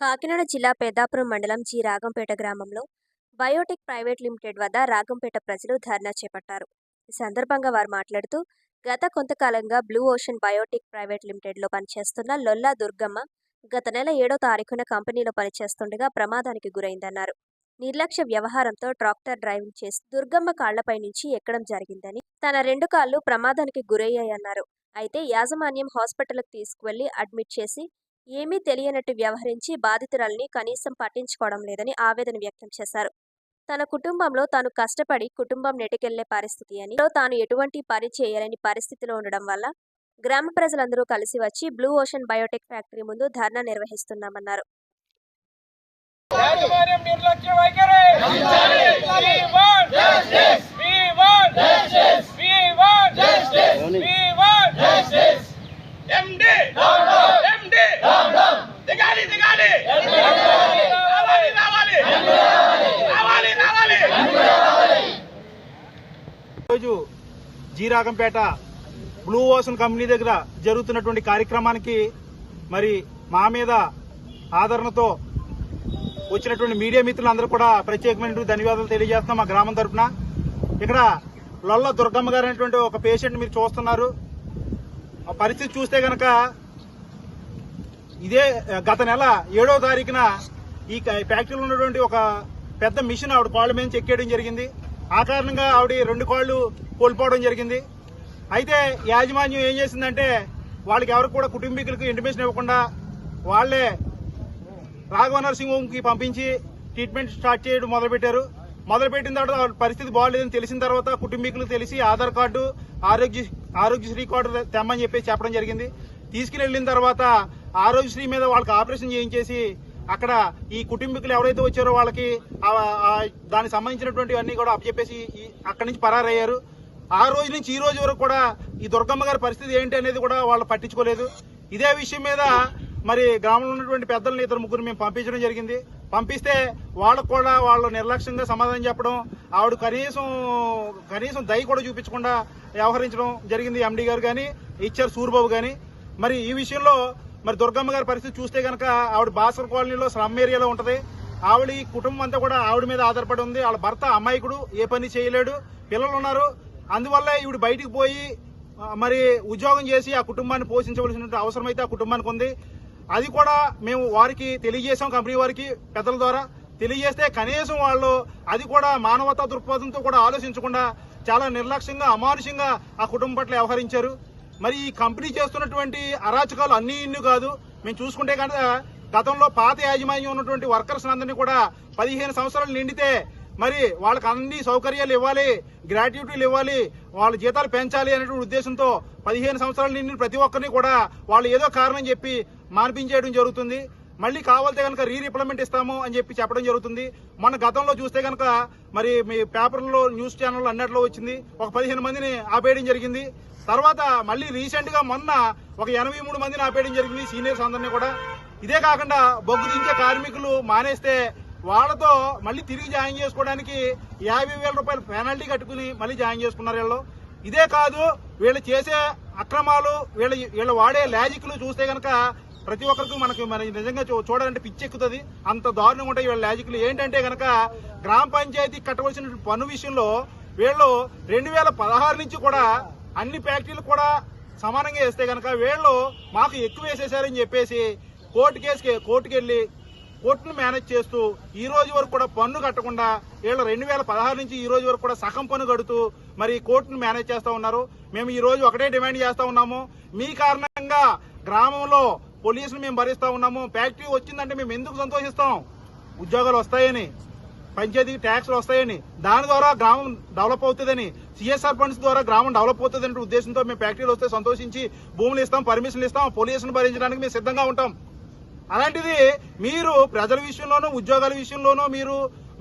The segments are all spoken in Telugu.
కాకినాడ జిల్లా పెద్దాపురం మండలం జి రాగంపేట గ్రామంలో బయోటెక్ ప్రైవేట్ లిమిటెడ్ వద్ద రాగంపేట ప్రజలు ధర్నా చేపట్టారు. ఈ సందర్భంగా వారు మాట్లాడుతూ గత కొంతకాలంగా బ్లూ ఓషన్ బయోటెక్ ప్రైవేట్ లిమిటెడ్లో పనిచేస్తున్న లొల్లా దుర్గమ్మ గత నెల ఏడో తారీఖున కంపెనీలో పనిచేస్తుండగా ప్రమాదానికి గురైందన్నారు. నిర్లక్ష్య వ్యవహారంతో ట్రాక్టర్ డ్రైవింగ్ చేసి దుర్గమ్మ కాళ్ళపై నుంచి ఎక్కడం జరిగిందని తన రెండు కాళ్ళు ప్రమాదానికి గురయ్యాయన్నారు. అయితే యాజమాన్యం హాస్పిటల్కి తీసుకువెళ్ళి అడ్మిట్ చేసి ఏమీ తెలియనట్టు వ్యవహరించి బాధితురాల్ని కనీసం పట్టించుకోవడం లేదని ఆవేదన వ్యక్తం చేశారు. తన కుటుంబంలో తాను కష్టపడి కుటుంబం నెటికెళ్ళే పరిస్థితి అని తాను ఎటువంటి పని చేయలేని పరిస్థితిలో ఉండడం వల్ల గ్రామ ప్రజలందరూ కలిసి వచ్చి బ్లూ ఓషన్ బయోటెక్ ఫ్యాక్టరీ ముందు ధర్నా నిర్వహిస్తున్నామన్నారు. జీరాగంపేట బ్లూ ఓషన్ కంపెనీ దగ్గర జరుగుతున్నటువంటి కార్యక్రమానికి మరి మా మీద ఆదరణతో వచ్చినటువంటి మీడియా మిత్రులందరూ కూడా ప్రత్యేకమైనటువంటి ధన్యవాదాలు తెలియజేస్తున్నాం మా గ్రామం తరఫున ఇక్కడ లొల్ల దుర్గమ్మ గారు అనేటువంటి ఒక పేషెంట్ మీరు చూస్తున్నారు. ఆ పరిస్థితి చూస్తే గనక ఇదే గత నెల ఏడో తారీఖున ఈ ఫ్యాక్టరీలో ఉన్నటువంటి ఒక పెద్ద మిషన్ ఆవిడ కాళ్ళ మీద చెక్కేయడం జరిగింది. ఆ కారణంగా ఆవిడ రెండు కాళ్ళు కోల్పోవడం జరిగింది. అయితే యాజమాన్యం ఏం చేసిందంటే వాళ్ళకి ఎవరికి కూడా కుటుంబీకులకు ఇంటిమేషన్ ఇవ్వకుండా వాళ్ళే రాఘవ నర్సింగ్ హోమ్కి పంపించి ట్రీట్మెంట్ స్టార్ట్ చేయడం మొదలుపెట్టారు. మొదలుపెట్టిన తర్వాత వాళ్ళ పరిస్థితి బాగాలేదని తెలిసిన తర్వాత కుటుంబీకులకు తెలిసి ఆధార్ కార్డు ఆరోగ్య ఆరోగ్యశ్రీ కార్డు తెమ్మని చెప్పేసి చెప్పడం జరిగింది. తీసుకుని వెళ్ళిన తర్వాత ఆరోగ్యశ్రీ మీద వాళ్ళకి ఆపరేషన్ చేయించేసి అక్కడ ఈ కుటుంబీకులు ఎవరైతే వచ్చారో వాళ్ళకి దానికి సంబంధించినటువంటి అన్ని కూడా అప్పచెప్పేసి అక్కడి నుంచి పరారయ్యారు. ఆ రోజు నుంచి ఈ రోజు వరకు కూడా ఈ దుర్గమ్మ గారి పరిస్థితి ఏంటి అనేది కూడా వాళ్ళు పట్టించుకోలేదు. ఇదే విషయం మీద మరి గ్రామంలో ఉన్నటువంటి పెద్దల్ని ఇద్దరు ముగ్గురు మేము పంపించడం జరిగింది. పంపిస్తే వాళ్ళకు కూడా వాళ్ళు నిర్లక్ష్యంగా సమాధానం చెప్పడం ఆవిడ కనీసం కనీసం దయ కూడా చూపించకుండా వ్యవహరించడం జరిగింది ఎండీ గారు కానీ ఇచ్చారు సూర్బాబు కానీ మరి ఈ విషయంలో మరి దుర్గమ్మ గారి పరిస్థితి చూస్తే కనుక ఆవిడ బాసర్ కాలనీలో స్లమ్ ఏరియాలో ఉంటుంది. ఆవిడ ఈ కుటుంబం అంతా కూడా ఆవిడ మీద ఆధారపడి ఉంది. వాళ్ళ భర్త అమాయకుడు ఏ పని చేయలేడు పిల్లలు ఉన్నారు. అందువల్ల ఈవిడ బయటికి పోయి మరి ఉద్యోగం చేసి ఆ కుటుంబాన్ని పోషించవలసినటువంటి అవసరం అయితే ఆ కుటుంబానికి ఉంది. అది కూడా మేము వారికి తెలియజేసాం కంపెనీ వారికి పెద్దల ద్వారా. తెలియజేస్తే కనీసం వాళ్ళు అది కూడా మానవతా దృక్పథంతో కూడా ఆలోచించకుండా చాలా నిర్లక్ష్యంగా అమానుషంగా ఆ కుటుంబం పట్ల వ్యవహరించారు. మరి ఈ కంపెనీ చేస్తున్నటువంటి అరాచకాలు అన్ని ఇన్ని కాదు. మేము చూసుకుంటే కనుక గతంలో పాత యాజమాన్యం ఉన్నటువంటి వర్కర్స్ అందరినీ కూడా పదిహేను సంవత్సరాలు నిండితే మరి వాళ్ళకి అన్ని సౌకర్యాలు ఇవ్వాలి గ్రాట్యుటీలు ఇవ్వాలి వాళ్ళ జీతాలు పెంచాలి అనేటువంటి ఉద్దేశంతో పదిహేను సంవత్సరాలు నిండిన ప్రతి ఒక్కరిని కూడా వాళ్ళు ఏదో కారణం చెప్పి మార్పించేయడం జరుగుతుంది. మళ్ళీ కావాలితే కనుక రీ రిప్లమెంట్ ఇస్తాము అని చెప్పి చెప్పడం జరుగుతుంది. మన గతంలో చూస్తే కనుక మరి మీ పేపర్లో న్యూస్ ఛానల్ అన్నట్లో వచ్చింది. ఒక పదిహేను మందిని ఆపేయడం జరిగింది. తర్వాత మళ్ళీ రీసెంట్గా మొన్న ఒక ఎనభై మూడు మందిని ఆపేయడం జరిగింది సీనియర్స్ అందరినీ కూడా. ఇదే కాకుండా బొగ్గు దించే కార్మికులు మానేస్తే వాళ్ళతో మళ్ళీ తిరిగి జాయిన్ చేసుకోవడానికి యాభై వేల రూపాయలు పెనాల్టీ కట్టుకుని మళ్ళీ జాయిన్ చేసుకున్నారు వీళ్ళు. ఇదే కాదు వీళ్ళు చేసే అక్రమాలు వీళ్ళ వీళ్ళు వాడే లాజిక్లు చూస్తే కనుక ప్రతి ఒక్కరికి మనకి మన నిజంగా చూ- చూడాలంటే పిచ్చెక్కుతుంది. అంత దారుణంగా ఉంటాయి వీళ్ళ లాజిక్లు ఏంటంటే కనుక గ్రామ పంచాయతీ కట్టవలసిన పన్ను విషయంలో వీళ్ళు రెండు వేల పదహారు నుంచి కూడా అన్ని ఫ్యాక్టరీలు కూడా సమానంగా వేస్తే కనుక వీళ్ళు మాకు ఎక్కువ వేసేసారని చెప్పేసి కోర్టు కేసుకి కోర్టుకెళ్ళి కోర్టును మేనేజ్ చేస్తూ ఈ రోజు వరకు కూడా పన్ను కట్టకుండా వీళ్ళు రెండు వేల పదహారు నుంచి ఈ రోజు వరకు కూడా సగం పన్ను కడుతూ మరి కోర్టును మేనేజ్ చేస్తూ ఉన్నారు. మేము ఈ రోజు ఒకటే డిమాండ్ చేస్తూ ఉన్నాము. మీ కారణంగా గ్రామంలో పోలీసులు మేము భరిస్తా ఉన్నాము. ఫ్యాక్టరీ వచ్చిందంటే మేము ఎందుకు సంతోషిస్తాం? ఉద్యోగాలు వస్తాయని పంచాయతీకి ట్యాక్స్లు వస్తాయని దాని ద్వారా గ్రామం డెవలప్ అవుతుందని సిఎస్ఆర్ ఫండ్స్ ద్వారా గ్రామం డెవలప్ అవుతుందనే ఉద్దేశంతో మేము ఫ్యాక్టరీలు వస్తే సంతోషించి భూములు ఇస్తాం పర్మిషన్లు ఇస్తాం పోలీసులు భరించడానికి మేము సిద్ధంగా ఉంటాం. అలాంటిది మీరు ప్రజల విషయంలోనూ ఉద్యోగాల విషయంలోనూ మీరు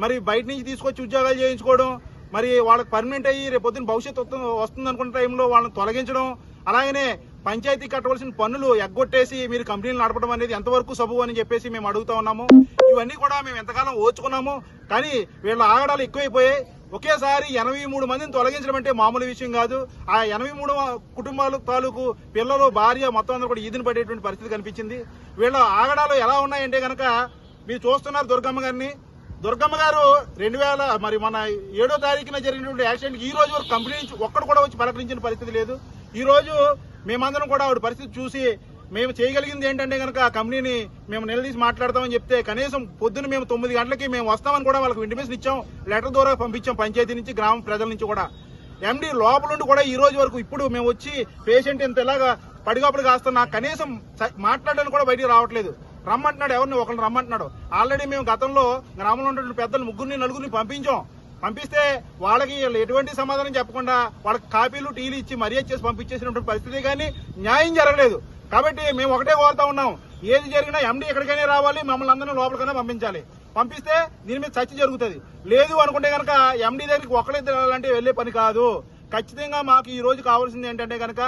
మరి బయట నుంచి తీసుకొచ్చి ఉద్యోగాలు చేయించుకోవడం మరి వాళ్ళకి పర్మనెంట్ అయ్యి రేపొద్దున భవిష్యత్తు వస్తుంది అనుకున్న టైంలో వాళ్ళని తొలగించడం అలాగనే పంచాయతీ కట్టవలసిన పన్నులు ఎగ్గొట్టేసి మీరు కంపెనీలు నడపడం అనేది ఎంతవరకు సబు అని చెప్పేసి మేము అడుగుతా ఉన్నాము. ఇవన్నీ కూడా మేము ఎంతకాలం ఓచుకున్నాము. కానీ వీళ్ళ ఆగడాలు ఎక్కువైపోయాయి. ఒకేసారి ఎనభై మూడు మందిని తొలగించడం అంటే మామూలు విషయం కాదు. ఆ ఎనభై మూడు కుటుంబాల తాలూకు పిల్లలు భార్య మొత్తం అందరూ కూడా ఈదిన పడేటువంటి పరిస్థితి కనిపించింది. వీళ్ళ ఆగడాలు ఎలా ఉన్నాయంటే కనుక మీరు చూస్తున్నారు దుర్గమ్మ గారిని. దుర్గమ్మ గారు రెండు వేల మరి మన ఏడో తారీఖున జరిగినటువంటి యాక్సిడెంట్ ఈ రోజు వరకు కంపెనీ నుంచి ఒక్కడు కూడా వచ్చి పలకరించిన పరిస్థితి లేదు. ఈరోజు మేమందరం కూడా ఆవిడ పరిస్థితి చూసి మేము చేయగలిగింది ఏంటంటే కనుక ఆ కంపెనీని మేము నిలదీసి మాట్లాడతామని చెప్తే కనీసం పొద్దున్న మేము తొమ్మిది గంటలకి మేము వస్తామని కూడా వాళ్ళకి ఇంటిమేషన్ ఇచ్చాం లెటర్ ద్వారా పంపించాం పంచాయతీ నుంచి గ్రామ ప్రజల నుంచి కూడా. ఎండి లోపల నుండి కూడా ఈ రోజు వరకు ఇప్పుడు మేము వచ్చి పేషెంట్ ఇంత ఇలాగా పడిగాపుడు కాస్తున్నా కనీసం మాట్లాడడానికి కూడా బయటికి రావట్లేదు. రమ్మంటున్నాడు ఎవరిని? ఒకరిని రమ్మంటున్నాడు. ఆల్రెడీ మేము గతంలో గ్రామంలో ఉన్నటువంటి పెద్దలు ముగ్గురిని నలుగురిని పంపించాం. పంపిస్తే వాళ్ళకి వీళ్ళు ఎటువంటి సమాధానం చెప్పకుండా వాళ్ళకి కాపీలు టీలు ఇచ్చి మర్యాద చేసి పంపించేసినటువంటి పరిస్థితి కానీ న్యాయం జరగలేదు. కాబట్టి మేము ఒకటే కోరుతా ఉన్నాం. ఏది జరిగినా ఎండి ఎక్కడికైనా రావాలి మమ్మల్ని అందరినీ లోపలికైనా పంపించాలి. పంపిస్తే దీని మీద చర్చ జరుగుతుంది. లేదు అనుకుంటే కనుక ఎండి దగ్గరికి ఒకరే వెళ్ళాలంటే వెళ్ళే పని కాదు. ఖచ్చితంగా మాకు ఈ రోజు కావాల్సింది ఏంటంటే కనుక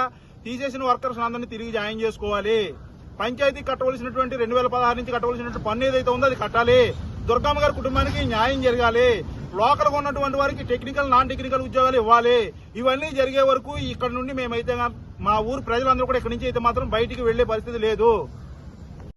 తీసేసిన వర్కర్స్ అందరినీ తిరిగి జాయిన్ చేసుకోవాలి. పంచాయతీ కట్టవలసినటువంటి రెండు వేల పదహారు నుంచి కట్టవలసినటువంటి పన్ను ఏదైతే ఉందో అది కట్టాలి. దుర్గమ్మ గారి కుటుంబానికి న్యాయం జరగాలి. లోకల్గా ఉన్నటువంటి వారికి టెక్నికల్ నాన్ టెక్నికల్ ఉద్యోగాలు ఇవ్వాలి. ఇవన్నీ జరిగే వరకు ఇక్కడ నుండి మేమైతే మా ఊరు ప్రజలందరూ కూడా ఇక్కడి నుంచి అయితే మాత్రం బయటికి వెళ్ళే పరిస్థితి లేదు.